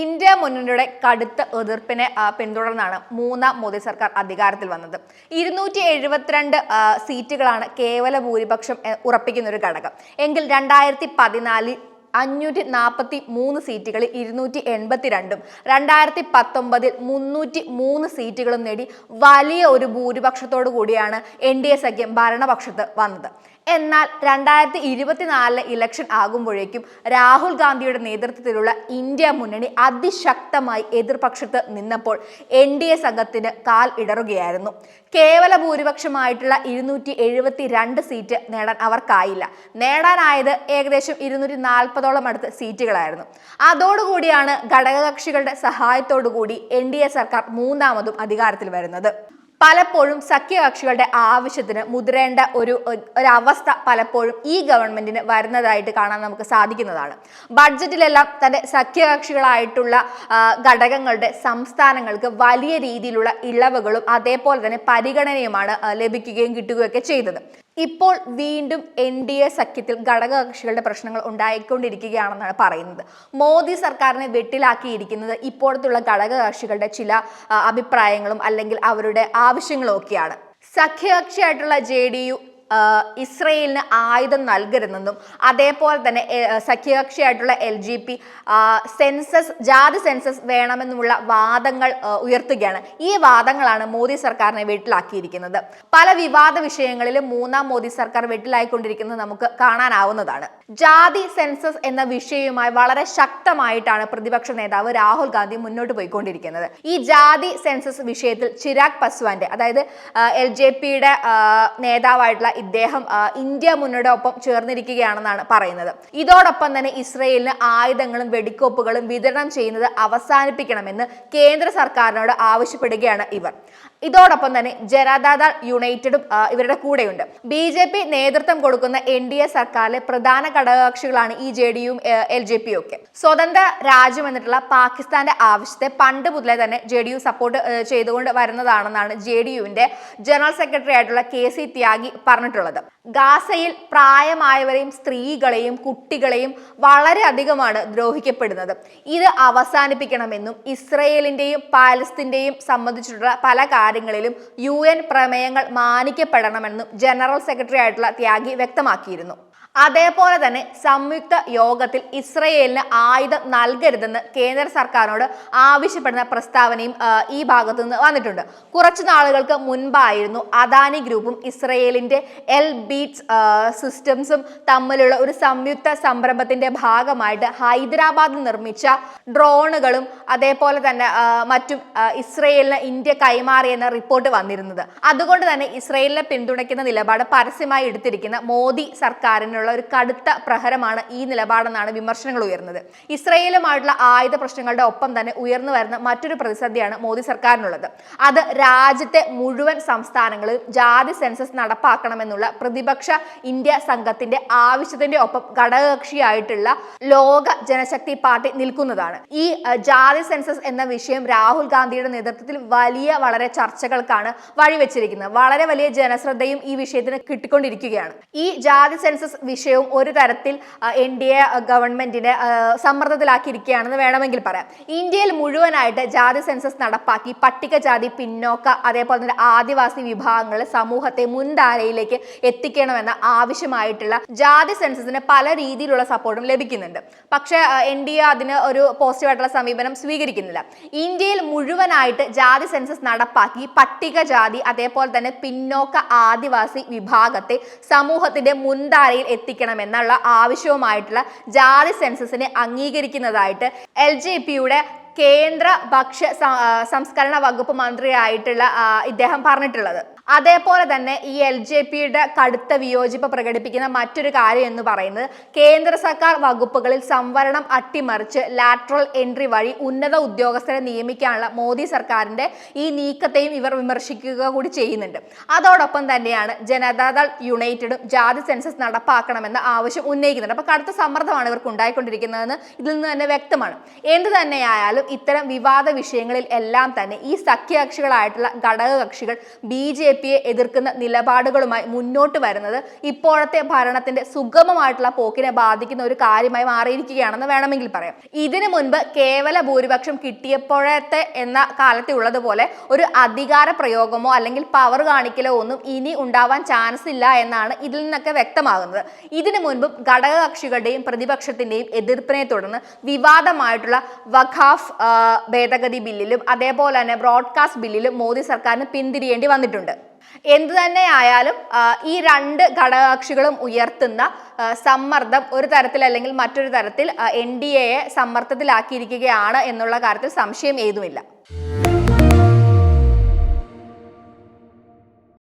India മുന്നണിയുടെ കടുത്ത എതിർപ്പിനെ പിന്തുടർന്നാണ് മൂന്നാം മോദി സർക്കാർ അധികാരത്തിൽ വന്നത്. ഇരുന്നൂറ്റി എഴുപത്തിരണ്ട് സീറ്റുകളാണ് കേവല ഭൂരിപക്ഷം ഉറപ്പിക്കുന്ന ഒരു ഘടകം. എങ്കിൽ രണ്ടായിരത്തി പതിനാലിൽ അഞ്ഞൂറ്റി നാൽപ്പത്തി മൂന്ന് സീറ്റുകളിൽ ഇരുന്നൂറ്റി എൺപത്തിരണ്ടും രണ്ടായിരത്തി പത്തൊമ്പതിൽ മുന്നൂറ്റി മൂന്ന് സീറ്റുകളും നേടി വലിയ ഒരു ഭൂരിപക്ഷത്തോടു കൂടിയാണ് എൻ ഡി എ സഖ്യം ഭരണപക്ഷത്ത് വന്നത്. എന്നാൽ രണ്ടായിരത്തി ഇരുപത്തിനാലിലെ ഇലക്ഷൻ ആകുമ്പോഴേക്കും രാഹുൽ ഗാന്ധിയുടെ നേതൃത്വത്തിലുള്ള ഇന്ത്യ മുന്നണി അതിശക്തമായി എതിർപക്ഷത്ത് നിന്നപ്പോൾ എൻ ഡി എ സംഘത്തിന് കാൽ ഇടറുകയായിരുന്നു. കേവല ഭൂരിപക്ഷമായിട്ടുള്ള ഇരുന്നൂറ്റി എഴുപത്തി രണ്ട് സീറ്റ് നേടാൻ അവർക്കായില്ല. നേടാനായത് ഏകദേശം ഇരുന്നൂറ്റി നാൽപ്പതോളം അടുത്ത് സീറ്റുകളായിരുന്നു. അതോടുകൂടിയാണ് ഘടകകക്ഷികളുടെ സഹായത്തോടു കൂടി എൻ ഡി എ സർക്കാർ മൂന്നാമതും അധികാരത്തിൽ വരുന്നത്. പലപ്പോഴും സഖ്യകക്ഷികളുടെ ആവശ്യത്തിന് മുതിരേണ്ട ഒരു ഒരവസ്ഥ പലപ്പോഴും ഈ ഗവൺമെന്റിന് വരുന്നതായിട്ട് കാണാൻ നമുക്ക് സാധിക്കുന്നതാണ്. ബഡ്ജറ്റിലെല്ലാം തന്റെ സഖ്യകക്ഷികളായിട്ടുള്ള ഘടകങ്ങളുടെ സംസ്ഥാനങ്ങൾക്ക് വലിയ രീതിയിലുള്ള ഇളവുകളും അതേപോലെ തന്നെ പരിഗണനയുമാണ് ലഭിക്കുകയും കിട്ടുകയൊക്കെ ചെയ്തത്. ഇപ്പോൾ വീണ്ടും എൻ ഡി എ സഖ്യത്തിൽ ഘടകകക്ഷികളുടെ പ്രശ്നങ്ങൾ ഉണ്ടായിക്കൊണ്ടിരിക്കുകയാണെന്നാണ് പറയുന്നത്. മോദി സർക്കാരിനെ വെട്ടിലാക്കിയിരിക്കുന്നത് ഇപ്പോഴത്തുള്ള ഘടകകക്ഷികളുടെ ചില അഭിപ്രായങ്ങളും അല്ലെങ്കിൽ അവരുടെ ആവശ്യങ്ങളും ഒക്കെയാണ് സഖ്യകക്ഷിയായിട്ടുള്ള ജെ ഡി യു ഇസ്രയേലിന് ആയുധം നൽകരുതെന്നും അതേപോലെ തന്നെ സഖ്യകക്ഷിയായിട്ടുള്ള എൽ ജി പി സെൻസസ് ജാതി സെൻസസ് വേണമെന്നുമുള്ള വാദങ്ങൾ ഉയർത്തുകയാണ്. ഈ വാദങ്ങളാണ് മോദി സർക്കാരിനെ വീട്ടിലാക്കിയിരിക്കുന്നത്. പല വിവാദ വിഷയങ്ങളിലും മൂന്നാം മോദി സർക്കാർ വീട്ടിലായിക്കൊണ്ടിരിക്കുന്നത് നമുക്ക് കാണാനാവുന്നതാണ്. ജാതി സെൻസസ് എന്ന വിഷയവുമായി വളരെ ശക്തമായിട്ടാണ് പ്രതിപക്ഷ നേതാവ് രാഹുൽ ഗാന്ധി മുന്നോട്ട് പോയിക്കൊണ്ടിരിക്കുന്നത്. ഈ ജാതി സെൻസസ് വിഷയത്തിൽ ചിരാഗ് പസ്വാന്റെ അതായത് എൽ ജെ പിയുടെ നേതാവായിട്ടുള്ള ഇദ്ദേഹം ഇന്ത്യ മുന്നോടൊപ്പം ചേർന്നിരിക്കുകയാണെന്നാണ് പറയുന്നത്. ഇതോടൊപ്പം തന്നെ ഇസ്രയേലിന് ആയുധങ്ങളും വെടിക്കോപ്പുകളും വിതരണം ചെയ്യുന്നത് അവസാനിപ്പിക്കണമെന്ന് കേന്ദ്ര സർക്കാരിനോട് ആവശ്യപ്പെടുകയാണ് ഇവർ. ഇതോടൊപ്പം തന്നെ ജനതാദൾ യുണൈറ്റഡും ഇവരുടെ കൂടെയുണ്ട്. ബി ജെ പി നേതൃത്വം കൊടുക്കുന്ന എൻ ഡി എ സർക്കാരിലെ പ്രധാന ഘടകകക്ഷികളാണ് ഈ ജെ ഡി യും എൽ ജെ പിയും ഒക്കെ. സ്വതന്ത്ര രാജ്യം എന്നിട്ടുള്ള പാകിസ്ഥാന്റെ ആവശ്യത്തെ പണ്ട് മുതലേ തന്നെ ജെ ഡി യു സപ്പോർട്ട് ചെയ്തുകൊണ്ട് വരുന്നതാണെന്നാണ് ജെ ഡി യുവിന്റെ ജനറൽ സെക്രട്ടറി ആയിട്ടുള്ള കെ സി ത്യാഗി പറഞ്ഞിട്ടുള്ളത്. ഗാസയിൽ പ്രായമായവരെയും സ്ത്രീകളെയും കുട്ടികളെയും വളരെയധികമാണ് ദ്രോഹിക്കപ്പെടുന്നത്. ഇത് അവസാനിപ്പിക്കണമെന്നും ഇസ്രയേലിന്റെയും പാലസ്തീന്റെയും സംബന്ധിച്ചിട്ടുള്ള പല കാര്യങ്ങളിലും യു എൻ പ്രമേയങ്ങൾ മാനിക്കപ്പെടണമെന്നും ജനറൽ സെക്രട്ടറി ആയിട്ടുള്ള ത്യാഗി വ്യക്തമാക്കിയിരുന്നു. അതേപോലെ തന്നെ സംയുക്ത യോഗത്തിൽ ഇസ്രയേലിന് ആയുധം നൽകരുതെന്ന് കേന്ദ്ര സർക്കാരിനോട് ആവശ്യപ്പെടുന്ന പ്രസ്താവനയും ഈ ഭാഗത്തു നിന്ന് വന്നിട്ടുണ്ട്. കുറച്ച് നാളുകൾക്ക് മുൻപായിരുന്നു അദാനി ഗ്രൂപ്പും ഇസ്രയേലിന്റെ എൽ ബീറ്റ്സ് സിസ്റ്റംസും തമ്മിലുള്ള ഒരു സംയുക്ത സംരംഭത്തിന്റെ ഭാഗമായിട്ട് ഹൈദരാബാദ് നിർമ്മിച്ച ഡ്രോണുകളും അതേപോലെ തന്നെ മറ്റും ഇസ്രയേലിന് ഇന്ത്യ കൈമാറിയെന്ന റിപ്പോർട്ട് വന്നിരുന്നത്. അതുകൊണ്ട് തന്നെ ഇസ്രയേലിനെ പിന്തുണയ്ക്കുന്ന നിലപാട് പരസ്യമായി എടുത്തിരിക്കുന്ന മോദി സർക്കാരിനുള്ള ഒരു കടുത്ത പ്രഹരമാണ് ഈ നിലപാടെന്നാണ് വിമർശനങ്ങൾ ഉയർന്നത്. ഇസ്രയേലുമായിട്ടുള്ള ആയുധ പ്രശ്നങ്ങളുടെ ഒപ്പം തന്നെ ഉയർന്നു വരുന്ന മറ്റൊരു പ്രതിസന്ധിയാണ് മോദി സർക്കാരിനുള്ളത്. അത് രാജ്യത്തെ മുഴുവൻ സംസ്ഥാനങ്ങളിൽ ജാതി സെൻസസ് നടപ്പാക്കണമെന്നുള്ള പ്രതിപക്ഷ ഇന്ത്യ സംഘത്തിന്റെ ആവശ്യത്തിന്റെ ഒപ്പം ഘടകകക്ഷിയായിട്ടുള്ള ലോക ജനശക്തി പാർട്ടി നിൽക്കുന്നതാണ്. ഈ ജാതി സെൻസസ് എന്ന വിഷയം രാഹുൽ ഗാന്ധിയുടെ നേതൃത്വത്തിൽ വലിയ വളരെ ചർച്ചകൾക്കാണ് വഴിവെച്ചിരിക്കുന്നത്. വളരെ വലിയ ജനശ്രദ്ധയും ഈ വിഷയത്തിന് കിട്ടിക്കൊണ്ടിരിക്കുകയാണ്. ഈ ജാതി സെൻസസ് വിഷയവും ഒരു തരത്തിൽ എൻ ഡി എ ഗവൺമെന്റിനെ സമ്മർദ്ദത്തിലാക്കിയിരിക്കുകയാണെന്ന് വേണമെങ്കിൽ പറയാം. ഇന്ത്യയിൽ മുഴുവനായിട്ട് ജാതി സെൻസസ് നടപ്പാക്കി പട്ടികജാതി പിന്നോക്ക അതേപോലെ തന്നെ ആദിവാസി വിഭാഗങ്ങളെ സമൂഹത്തെ മുൻധാരയിലേക്ക് എത്തിക്കണമെന്ന ആവശ്യമായിട്ടുള്ള ജാതി സെൻസസിന് പല രീതിയിലുള്ള സപ്പോർട്ടും ലഭിക്കുന്നുണ്ട്. പക്ഷേ എൻ ഡി എ അതിന് ഒരു പോസിറ്റീവായിട്ടുള്ള സമീപനം സ്വീകരിക്കുന്നില്ല. ഇന്ത്യയിൽ മുഴുവനായിട്ട് ജാതി സെൻസസ് നടപ്പാക്കി പട്ടികജാതി അതേപോലെ തന്നെ പിന്നോക്ക ആദിവാസി വിഭാഗത്തെ സമൂഹത്തിന്റെ മുൻധാരയിൽ എത്തിക്കണമെന്നുള്ള ആവശ്യവുമായിട്ടുള്ള ജാതി സെൻസസിനെ അംഗീകരിക്കുന്നതായിട്ട് എൽ ജെ പിയുടെ കേന്ദ്ര ഭക്ഷ്യ സംസ്കരണ വകുപ്പ് മന്ത്രിയായിട്ടുള്ള ഇദ്ദേഹം പറഞ്ഞിട്ടുള്ളത്. അതേപോലെ തന്നെ ഈ എൽ ജെ പിയുടെ കടുത്ത വിയോജിപ്പ് പ്രകടിപ്പിക്കുന്ന മറ്റൊരു കാര്യം എന്ന് പറയുന്നത് കേന്ദ്ര സർക്കാർ വകുപ്പുകളിൽ സംവരണം അട്ടിമറിച്ച് ലാറ്ററൽ എൻട്രി വഴി ഉന്നത ഉദ്യോഗസ്ഥരെ നിയമിക്കാനുള്ള മോദി സർക്കാരിന്റെ ഈ നീക്കത്തെയും ഇവർ വിമർശിക്കുക കൂടി ചെയ്യുന്നുണ്ട്. അതോടൊപ്പം തന്നെയാണ് ജനതാദൾ യുണൈറ്റഡും ജാതി സെൻസസ് നടപ്പാക്കണമെന്ന ആവശ്യം ഉന്നയിക്കുന്നുണ്ട്. അപ്പൊ കടുത്ത സമ്മർദ്ദമാണ് ഇവർക്ക് ഉണ്ടായിക്കൊണ്ടിരിക്കുന്നതെന്ന് ഇതിൽ നിന്ന് തന്നെ വ്യക്തമാണ്. എന്ത് തന്നെയായാലും ഇത്തരം വിവാദ വിഷയങ്ങളിൽ എല്ലാം തന്നെ ഈ സഖ്യകക്ഷികളായിട്ടുള്ള ഘടകകക്ഷികൾ ബി ജെ പിയെ എതിർക്കുന്ന നിലപാടുകളുമായി മുന്നോട്ട് വരുന്നത് ഇപ്പോഴത്തെ ഭരണത്തിന്റെ സുഗമമായിട്ടുള്ള പോക്കിനെ ബാധിക്കുന്ന ഒരു കാര്യമായി മാറിയിരിക്കുകയാണെന്ന് വേണമെങ്കിൽ പറയാം. ഇതിനു മുൻപ് കേവല ഭൂരിപക്ഷം കിട്ടിയപ്പോഴത്തെ എന്ന കാലത്തെ ഉള്ളതുപോലെ ഒരു അധികാര പ്രയോഗമോ അല്ലെങ്കിൽ പവർ കാണിക്കലോ ഒന്നും ഇനി ഉണ്ടാവാൻ ചാൻസ് ഇല്ല എന്നാണ് ഇതിൽ നിന്നൊക്കെ വ്യക്തമാകുന്നത്. ഇതിനു മുൻപും ഘടകകക്ഷികളുടെയും പ്രതിപക്ഷത്തിന്റെയും എതിർപ്പിനെ തുടർന്ന് വിവാദമായിട്ടുള്ള വഖാഫ് ഭേദഗതി ബില്ലിലും അതേപോലെ തന്നെ ബ്രോഡ്കാസ്റ്റ് ബില്ലിലും മോദി സർക്കാരിന് പിന്തിരിയേണ്ടി വന്നിട്ടുണ്ട്. എന്തു തന്നെ ആയാലും ഈ രണ്ട് ഘടകകക്ഷികളും ഉയർത്തുന്ന സമ്മർദ്ദം ഒരു തരത്തിൽ അല്ലെങ്കിൽ മറ്റൊരു തരത്തിൽ എൻ ഡി എയെ സമ്മർദ്ദത്തിലാക്കിയിരിക്കുകയാണ് എന്നുള്ള കാര്യത്തിൽ സംശയം ഏതുമില്ല.